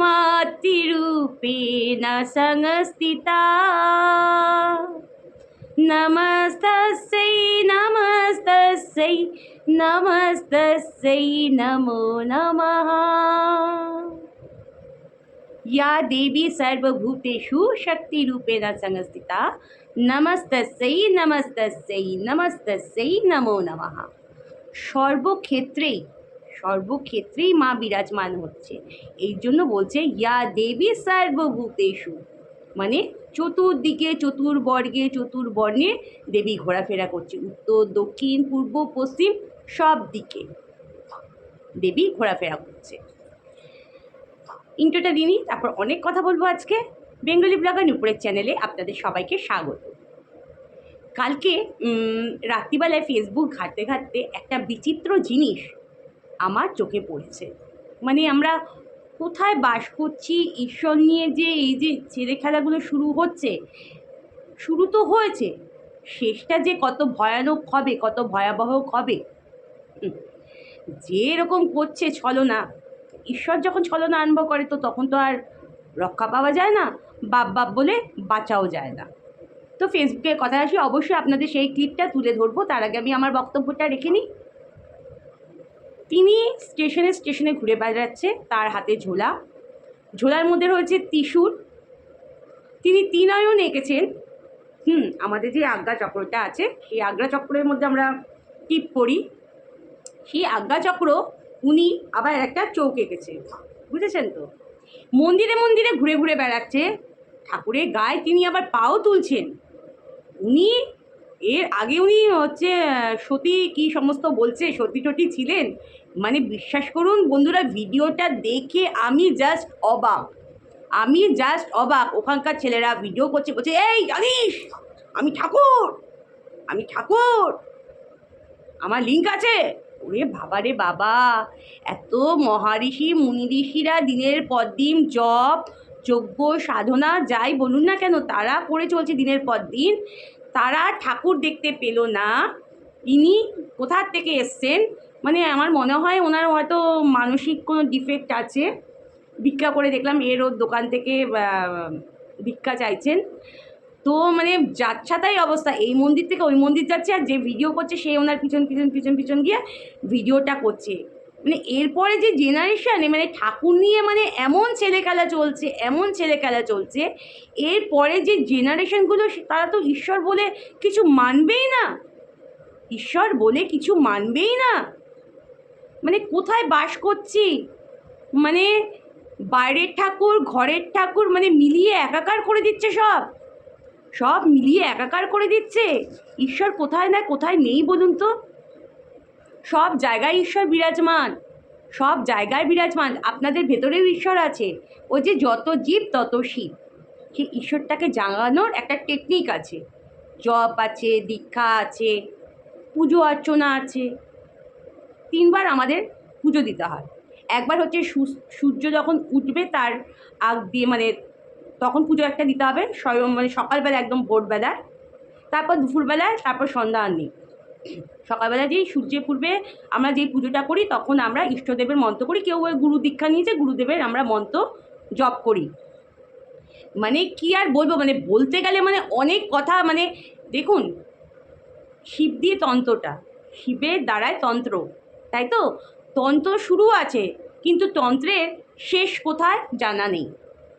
मातृरूपेण संस्थिता नमस्तस्यै नमस्तस्यै नमस्तस्यै नमो नमः या देवी सर्वभूतेषु शक्तिरूपेण संस्थिता নমস্তস্যৈ নমস্তস্যৈ নমস্তস্যৈ নমো নমঃ সর্বক্ষেত্রেই সর্বক্ষেত্রেই মা বিরাজমান হচ্ছে। এই জন্য বলছে, ইয়া দেবী সর্বভূতেষু। মানে চতুর্দিকে, চতুর্বর্গে, চতুর্বর্ণে দেবী ঘোরাফেরা করছে। উত্তর, দক্ষিণ, পূর্ব, পশ্চিম সব দিকে দেবী ঘোরাফেরা করছে। ইন্টোটা দিনই তারপর অনেক কথা বলব আজকে। বেঙ্গলি ব্লগার নুপুরের চ্যানেলে আপনাদের সবাইকে স্বাগত। কালকে রাত্রিবেলায় ফেসবুক ঘাঁটতে ঘাঁটতে একটা বিচিত্র জিনিস আমার চোখে পড়েছে। মানে আমরা কোথায় বাস করছি, ঈশ্বর নিয়ে যে এই যে ছেলে খেলাগুলো শুরু হচ্ছে, শুরু তো হয়েছে, শেষটা যে কত ভয়ানক হবে, কত ভয়াবহ হবে। যে এরকম করছে ছলনা, ঈশ্বর যখন ছলনা আরম্ভ করে তো তখন তো আর রক্ষা পাওয়া যায় না, বাপ বাপ বলে বাঁচাও যায় না। তো ফেসবুকে কথা আসি অবশ্যই আপনাদের সেই ক্লিপটা তুলে ধরবো, তার আগে আমি আমার বক্তব্যটা রেখে নিই। তিনি স্টেশনে স্টেশনে ঘুরে বেড়াচ্ছে তার হাতে ঝোলা। ঝোলার মধ্যে রয়েছে ত্রিশূল। তিনি তিনয়ন এঁকেছেন। হুম, আমাদের যে আজ্ঞা চক্রটা আছে, সেই আজ্ঞা চক্রের মধ্যে আমরা টিপ করি সেই আজ্ঞা চক্র, উনি আবার একটা চৌক এঁকেছে বুঝেছেন তো? মন্দিরে মন্দিরে ঘুরে ঘুরে বেড়াচ্ছে। ঠাকুরের গায়ে তিনি আবার পাও তুলছেন। উনি এর আগে উনি হচ্ছে সতী কি সমস্ত বলছে, সতী টতী ছিলেন? মানে বিশ্বাস করুন বন্ধুরা, ভিডিওটা দেখে আমি জাস্ট অবাক। আমি জাস্ট অবাক। ওখানকার ছেলেরা ভিডিও করছে, বলছে, এই জানিস, আমি ঠাকুর আমি ঠাকুর, আমার লিঙ্ক আছে। ওরে বাবা রে বাবা, এত মহারিষি, মুনি ঋষিরা দিনের পর দিন জপ, যজ্ঞ, সাধনা, যাই বলুন না কেন, তারা করে চলছে দিনের পর দিন। তারা ঠাকুর দেখতে পেল না। ইনি কোথার থেকে এসছেন? মানে আমার মনে হয় ওনার হয়তো মানসিক কোনো ডিফেক্ট আছে। ভিক্ষা করে দেখলাম এর ওর দোকান থেকে ভিক্ষা চাইছেন। তো মানে যাচ্ছাতাই অবস্থা। এই মন্দির থেকে ওই মন্দির যাচ্ছে আর যে ভিডিও করছে, সে ওনার পিছন পিছন পিছন পিছন গিয়ে ভিডিওটা করছে। মানে এরপরে যে জেনারেশানে মানে ঠাকুর নিয়ে মানে এমন ছেলে খেলা চলছে, এমন ছেলে খেলা চলছে, এরপরে যে জেনারেশনগুলো তারা তো ঈশ্বর বলে কিছু মানবেই না। ঈশ্বর বলে কিছু মানবেই না। মানে কোথায় বাস করছি? মানে বাইরের ঠাকুর, ঘরের ঠাকুর মানে মিলিয়ে একাকার করে দিচ্ছে সব। সব মিলিয়ে একাকার করে দিচ্ছে। ঈশ্বর কোথায় না কোথায় নেই বলুন তো। সব জায়গায় ঈশ্বর বিরাজমান। সব জায়গায় বিরাজমান। আপনাদের ভেতরেও ঈশ্বর আছে। ওই যে যত জীব, তত শিব। সেই ঈশ্বরটাকে জাগানোর একটা টেকনিক আছে। জপ আছে, দীক্ষা আছে, পুজো অর্চনা আছে। তিনবার আমাদের পুজো দিতে হয়। একবার হচ্ছে সূর্য যখন উঠবে তার আগ দিয়ে মানে তখন পুজো একটা দিতে হবে। স্বয়ং মানে সকালবেলা একদম ভোরবেলায়। তারপর দুপুরবেলায়, তারপর সন্ধ্যা আনি সকালবেলা যেই সূর্যে পূর্বে আমরা যেই পুজোটা করি, তখন আমরা ইষ্টদেবের মন্ত্র করি। কেউ গুরু দীক্ষা নিয়েছে গুরুদেবের আমরা মন্ত্র জপ করি। মানে কি আর বলব মানে বলতে গেলে মানে অনেক কথা মানে দেখুন, শিব দিয়ে তন্ত্রটা, শিবের দ্বারায় তন্ত্র, তাই তো? তন্ত্র শুরু আছে, কিন্তু তন্ত্রের শেষ কোথায় জানা নেই।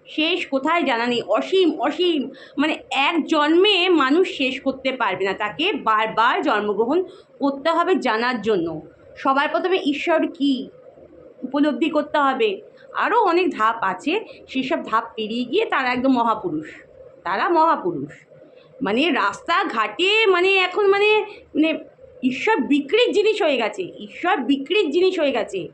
শেষ কোথায় জানা নেই। অসীম অসীম। মানে এক জন্মে মানুষ শেষ করতে পারবে না তাকে বারবার জন্মগ্রহণ করতে হবে জানার জন্য। সবার প্রথমে ঈশ্বর কি উপলব্ধি করতে হবে। আরও অনেক ধাপ আছে। সেসব ধাপ পেরিয়ে গিয়ে তারা একদম মহাপুরুষ। তারা মহাপুরুষ। মানে রাস্তাঘাটে মানে এখন মানে মানে ঈশ্বর বিক্রির জিনিস হয়ে গেছে। ঈশ্বর বিক্রির জিনিস হয়ে গেছে।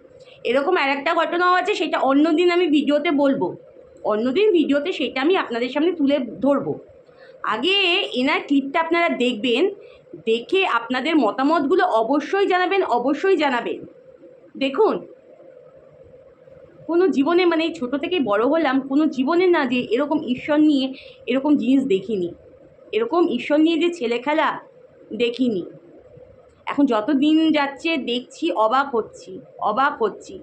এরকম আর একটা ঘটনাও আছে, সেটা অন্যদিন আমি ভিডিওতে বলব। অন্যদিন ভিডিওতে সেটা আমি আপনাদের সামনে তুলে ধরবো। আগে এনার ক্লিপটা আপনারা দেখবেন, দেখে আপনাদের মতামতগুলো অবশ্যই জানাবেন অবশ্যই জানাবেন। দেখুন, কোনো জীবনে মানে ছোটো থেকে বড় হলাম, কোনো জীবনে না যে এরকম ঈশ্বর নিয়ে এরকম জিনিস দেখিনি। এরকম ঈশ্বর নিয়ে যে ছেলে খেলা দেখিনি। এখন যত দিন যাচ্ছে দেখছি, অবাক হচ্ছি অবাক হচ্ছি।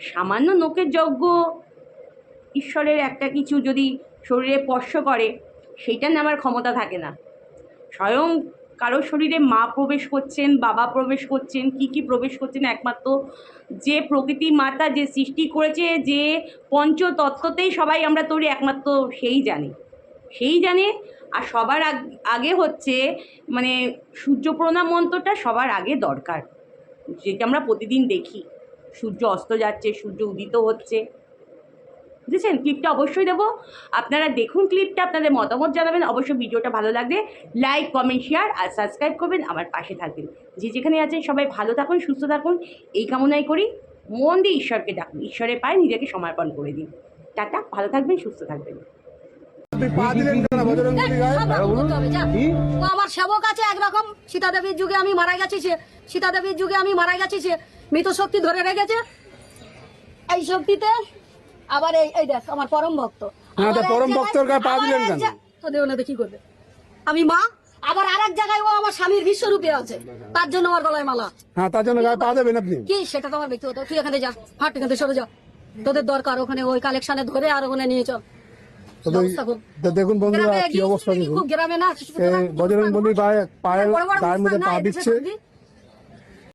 সামান্য নোকের যজ্ঞ ঈশ্বরের একটা কিছু যদি শরীরে স্পর্শ করে, সেইটা নেওয়ার ক্ষমতা থাকে না। স্বয়ং কারোর শরীরে মা প্রবেশ করছেন, বাবা প্রবেশ করছেন, কি কি প্রবেশ করছেন একমাত্র যে প্রকৃতি মাতা যে সৃষ্টি করেছে, যে পঞ্চতত্ত্বতেই সবাই আমরা তৈরি একমাত্র, সেই জানে। সেই জানে, আর সবার আগ- আগে হচ্ছে মানে সূর্য প্রণাম মন্ত্রটা সবার আগে দরকার। যেটা আমরা প্রতিদিন দেখি। সূর্য অস্ত যাচ্ছে সূর্য উদিত হচ্ছে। বুঝেছেন? ক্লিপটা অবশ্যই দেবো। আপনারা দেখুন ক্লিপটা আপনাদের মতামত জানাবেন। অবশ্যই ভিডিওটা ভালো লাগলে লাইক কমেন্ট শেয়ার আর সাবস্ক্রাইব করবেন। আমার পাশে থাকবেন। যে যেখানে আছেন সবাই ভালো থাকুন সুস্থ থাকুন। এই কামনাই করি। মন দিয়ে ঈশ্বরকে ডাকুন। ঈশ্বরের পায়ে নিজেকে সমর্পণ করে দিন। টাটা। ভালো থাকবেন সুস্থ থাকবেন। আমার সেবক আছে একরকম। সীতা দেবীর যুগে আমি মারা গেছি সে। সীতা দেবীর যুগে আমি মারা গেছি সে। মৃত শক্তি ধরে রেখেছে। এই শক্তিতে আবার এই এই দেখ আমার পরম ভক্ত। হ্যাঁ, পরম ভক্তর গায়ে পা দিলেন কেন? তো দেও না তো কি করবে। আমি মা আবার আরেক জায়গায় ও আমার স্বামীর বিশ্বরূপে আছে। তার জন্য আমার গলায় মালা। হ্যাঁ তার জন্য গায়ে পা দেবেন আপনি। কি? সেটা তো আমার ব্যক্তিগত। তুই এখানে যা হাট এখান থেকে সরে যা। তোদের দরকার ওখানে ওই কালেকশনে ধরে আর ওখানে নিয়ে চল। দেখুন বন্ধুরা কি অবস্থা দেখুন। গ্রামে না বজরং বলি পায়ে বড় বড় গায়ের মধ্যে পা দিচ্ছে।